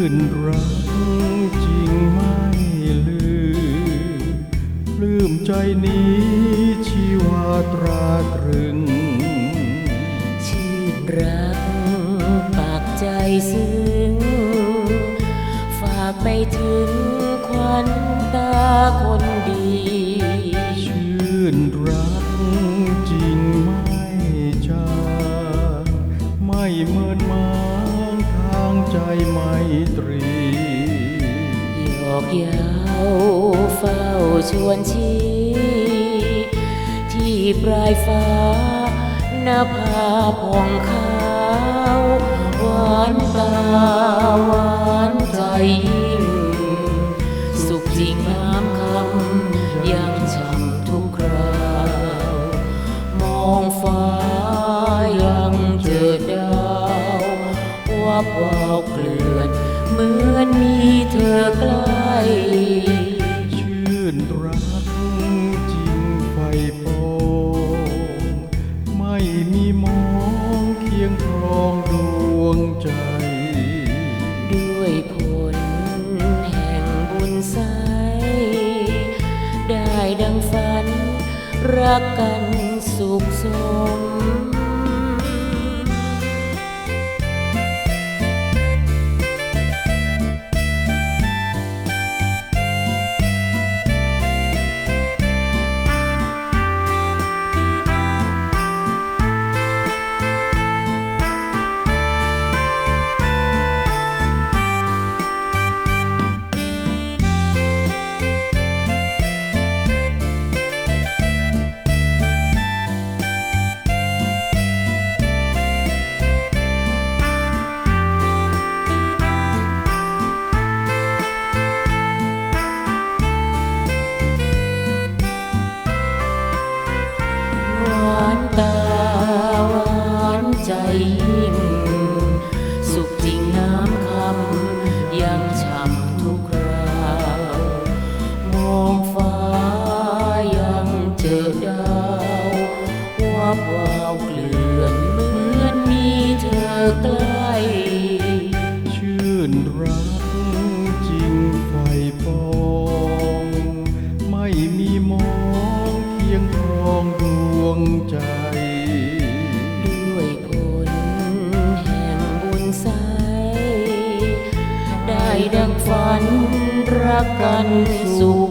รื่นรักจริงไม่ลืมลืมใจนี้ชีวาตราตรึงชีดรักปากใจซึ้ง ฝากไปถึงควันตาคนดี ใจไมตรีหยอกเย้าเฝ้าชวนชีที่ปลายฟ้าหน้าผาผ่องขาวหวานตาหวานใจยิ่งสุขจริงน้ำคำยังช่ำทุกคราวมองฟ้ายังเจอดาววับวา ดังฝัน รักกันสุขสม อดาววับวาวเกลื่อนเหมือนมีเธอใกล้ชื่นรักจริงไฟปองไม่มีมองเคียงครองดวงใจ ด้วยผลแห่งบุญใสได้ดังฝันรักกันสุข